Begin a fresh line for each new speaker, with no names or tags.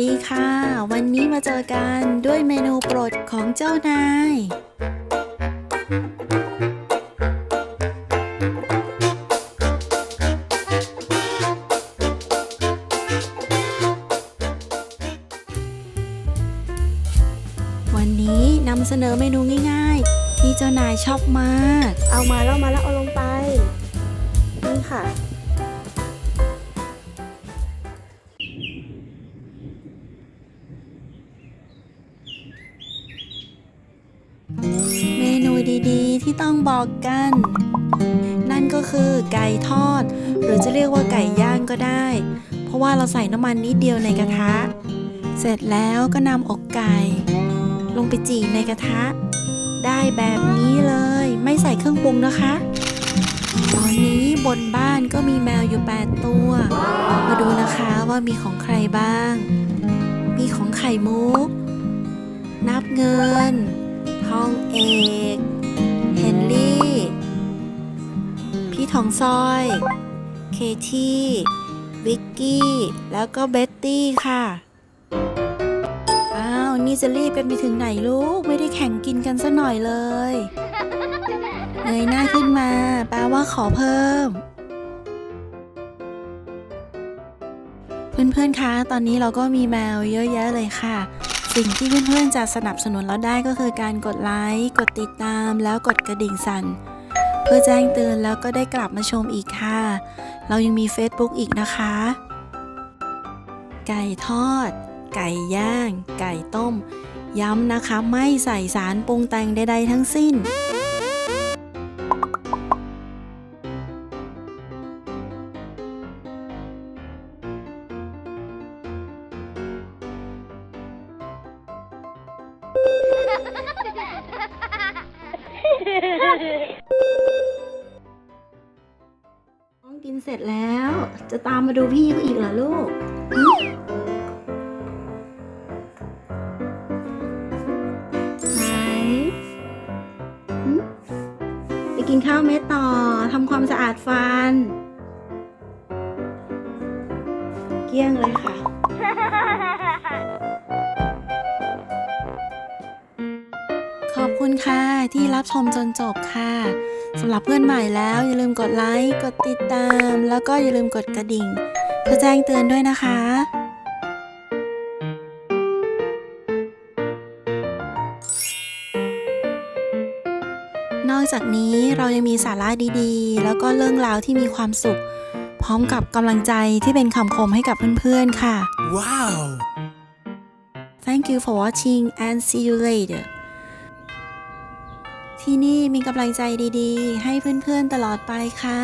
ดีค่ะ วันนี้มาเจอกันด้วยเมนูโปรดของเจ้านาย วันนี้นำเสนอเมนูง่ายๆ ที่เจ้านายชอบมาก
เอามาแล้วมาแล้วเอาลงไป นี่ค่ะ
ที่ต้องบอกกัน นั่นก็คือไก่ทอด หรือจะเรียกว่าไก่ย่างก็ได้ เพราะว่าเราใส่น้ำมันนิดเดียวในกระทะ เสร็จแล้วก็นำอกไก่ ลงไปจี่ในกระทะ ได้แบบนี้เลยไม่ใส่เครื่องปรุงนะคะ ตอนนี้บนบ้านก็มีแมวอยู่ 8 ตัว มาดูนะคะว่ามีของใครบ้าง มีของไข่มุก นับเงินทองเอก เฮนรี่ พี่ทองซอย เคที่วิกกี้ แล้วก็เบ็ตตี้ค่ะ อ้าว นี่จะรีบกันไปถึงไหนลูก ไม่ได้แข่งกินกันซะหน่อยเลยเงยหน้าขึ้นมาแปลว่าขอเพิ่ม เพื่อนๆ คะ ตอนนี้เราก็มีแมวเยอะแยะเลยค่ะ สิ่งที่เพื่อนๆจะสนับสนุนเราได้ก็คือการกดไลค์กดติดตาม แล้วกดกระดิ่งสั่น เพื่อแจ้งเตือนแล้วก็ได้กลับมาชมอีกค่ะ เรายังมี Facebook อีกนะคะ ไก่ทอด ไก่ย่าง ไก่ต้ม ย้ำนะคะไม่ใส่สารปรุงแต่งใดๆทั้งสิ้น น้องกินเสร็จแล้ว จะตามมาดูพี่เขาอีกเหรอลูก ไหนหึไปกินข้าวเม็ดต่อทำความสะอาดฟัน เกลี้ยงเลยค่ะ คุณค่ะที่รับชมจนจบค่ะสำหรับเพื่อนใหม่แล้วอย่าลืมกดไลค์กดติดตาม แล้วก็อย่าลืมกดกระดิ่ง เพื่อแจ้งเตือนด้วยนะคะนอกจากนี้เรายังมีสาระดีๆ แล้วก็เรื่องราวที่มีความสุข พร้อมกับกำลังใจที่เป็นคำคมให้กับเพื่อนๆค่ะ
Wow!
Thank you for watching and see you later ที่นี่มีกำลังใจดีๆ ให้เพื่อนๆตลอดไปค่ะ